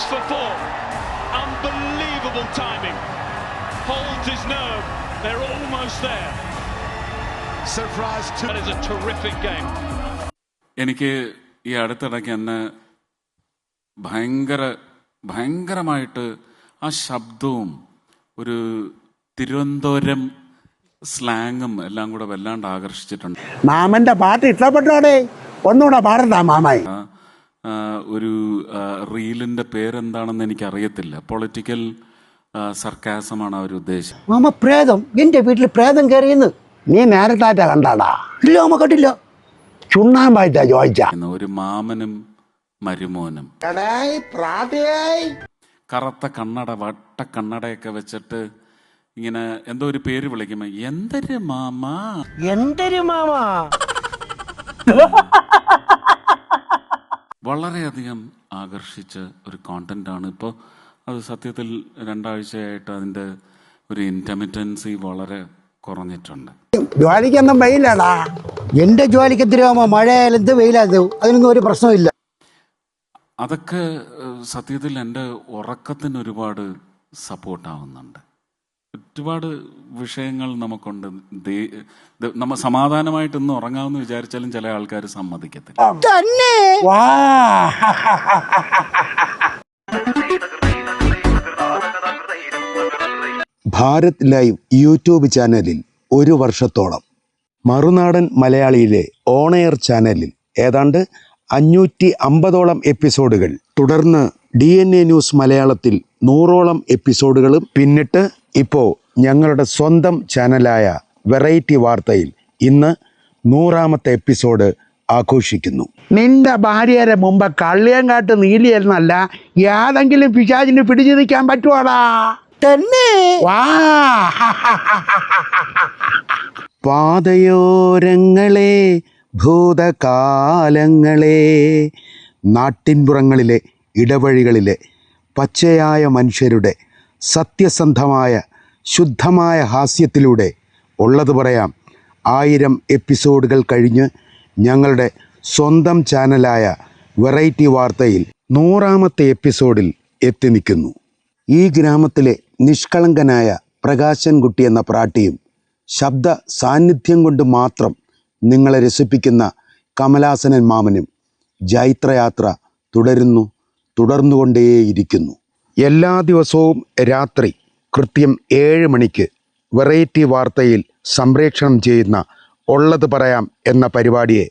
goes for four. Unbelievable timing. Holds his nerve. They're almost there. Surprise to That is a terrific game. എനിക്ക് ഈ അടുത്തിടയ്ക്ക് എന്നെ ഭയങ്കര ഭയങ്കരമായിട്ട് ആ ശബ്ദവും ഒരു തിരുവനന്തപുരം സ്ലാങ്ങും എല്ലാം കൂടെ വല്ലാണ്ട് ആകർഷിച്ചിട്ടുണ്ട് മാമന്റെ പാട്ട് ഇഷ്ടപ്പെട്ടോടെ ഒന്നുകൂടെ പാടണ്ട മാമായി ഒരു റീലിന്റെ പേരെന്താണെന്ന് എനിക്ക് അറിയത്തില്ല പൊളിറ്റിക്കൽ സർക്കാസമാണ് അവർ ഉദ്ദേശിച്ചത്. മാമ പ്രേതം. എന്റെ വീട്ടിൽ പ്രേതം കയറിയെന്ന് നീ നേരത്താറ്റാ കണ്ടാടാ. ഇല്ല മാമ കണ്ടില്ല ചുണ്ണാമ്പായിട്ടാ ചോദിച്ച. ഒരു മാമനും മരുമോനും. കറുത്ത കണ്ണട വട്ട കണ്ണടയൊക്കെ വെച്ചിട്ട് ഇങ്ങനെ എന്തോ ഒരു പേര് വിളിക്കുമ്പോ എന്തൊരു മാമ? എന്തൊരു മാമ? വളരെയധികം ആകർഷിച്ച ഒരു കോണ്ടാണ് ഇപ്പോൾ അത് സത്യത്തിൽ രണ്ടാഴ്ചയായിട്ട് അതിന്റെ ഒരു ഇന്റമിറ്റൻസി വളരെ കുറഞ്ഞിട്ടുണ്ട്. ജോലിക്കൊന്നും വെയിലാടാ. എന്റെ ജോലിക്ക് എന്തിനു മാമ മഴയായാലും എന്ത് വെയിലായത് അതിനൊന്നും ഒരു പ്രശ്നമില്ല അതൊക്കെ സത്യത്തിൽ എന്റെ ഉറക്കത്തിന് ഒരുപാട് സപ്പോർട്ടാവുന്നുണ്ട് ഒരുപാട് വിഷയങ്ങൾ നമുക്കുണ്ട്. നമ്മ സമാധാനമായിട്ട് ഇന്ന് ഉറങ്ങാമെന്ന് വിചാരിച്ചാലും ചില ആൾക്കാർ സമ്മതിക്കത്തില്ല. തന്നെ? വാ. ഭാരത് ലൈവ് യൂട്യൂബ് ചാനലിൽ ഒരു വർഷത്തോളം. മറുനാടൻ മലയാളിയിലെ ഓണെയർ ചാനലിൽ ഏതാണ്ട് അഞ്ഞൂറ്റി അമ്പതോളം എപ്പിസോഡുകൾ. തുടർന്ന് ഡി എൻ എ ന്യൂസ് മലയാളത്തിൽ നൂറോളം എപ്പിസോഡുകളും പിന്നിട്ട് ഇപ്പോൾ ഞങ്ങളുടെ സ്വന്തം ചാനലായ വെറൈറ്റി വാർത്തയിൽ ഇന്ന് നൂറാമത്തെ എപ്പിസോഡ് ആഘോഷിക്കുന്നു. നിന്റെ ഭാര്യയുടെ മുമ്പ് കള്ളിയങ്കാട്ട് നീലിയെന്നല്ല ഏതെങ്കിലും പിശാചിന് പിടിച്ചു നിൽക്കാൻ പറ്റുവാടാ? തന്നെ. വാ. പാതയോരങ്ങളെ ഭൂതകാലങ്ങളെ നാട്ടിൻപുറങ്ങളിലെ ഇടവഴികളിലെ പച്ചയായ മനുഷ്യരുടെ സത്യസന്ധമായ ശുദ്ധമായ ഹാസ്യത്തിലൂടെ ഉള്ളത് പറയാം. ആയിരം എപ്പിസോഡുകൾ കഴിഞ്ഞ് ഞങ്ങളുടെ സ്വന്തം ചാനലായ വെറൈറ്റി വാർത്തയിൽ നൂറാമത്തെ എപ്പിസോഡിൽ എത്തി നിൽക്കുന്നു. ഈ ഗ്രാമത്തിലെ നിഷ്കളങ്കനായ പ്രകാശൻ പ്രകാശൻകുട്ടി എന്ന പ്രാട്ടിയും ശബ്ദ സാന്നിധ്യം കൊണ്ട് മാത്രം നിങ്ങളെ രസിപ്പിക്കുന്ന കമലാസനൻ മാമനും ജൈത്രയാത്ര തുടരുന്നു തുടർന്നുകൊണ്ടേയിരിക്കുന്നു. എല്ലാ ദിവസവും രാത്രി കൃത്യം ഏഴ് മണിക്ക് വെറൈറ്റി വാർത്തയിൽ സംപ്രേക്ഷണം ചെയ്യുന്ന ഉള്ളത് പറയാം എന്ന പരിപാടിയെ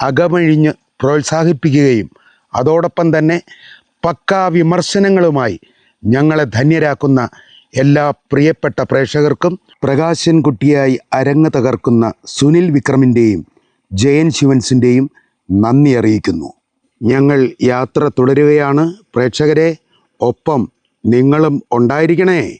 അകമഴിഞ്ഞ് പ്രോത്സാഹിപ്പിക്കുകയും അതോടൊപ്പം തന്നെ പക്കാ വിമർശനങ്ങളുമായി ഞങ്ങളെ ധന്യരാക്കുന്ന എല്ലാ പ്രിയപ്പെട്ട പ്രേക്ഷകർക്കും പ്രകാശൻ കുട്ടിയായി അരങ്ങ് തകർക്കുന്ന സുനിൽ വിക്രമിന്റെയും ജയൻ ശിവൻസിന്റെയും നന്ദി അറിയിക്കുന്നു. ഞങ്ങൾ യാത്ര തുടരുകയാണ്. പ്രേക്ഷകരെ ഒപ്പം നിങ്ങളും ഉണ്ടായിരിക്കണേ.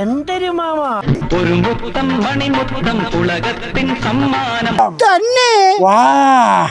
എന്തൊരു മാമ? ഒരു മുത്തം മണിമുത്തം ഉലകത്തിൻ സമ്മാനം. തന്നെ? വാ.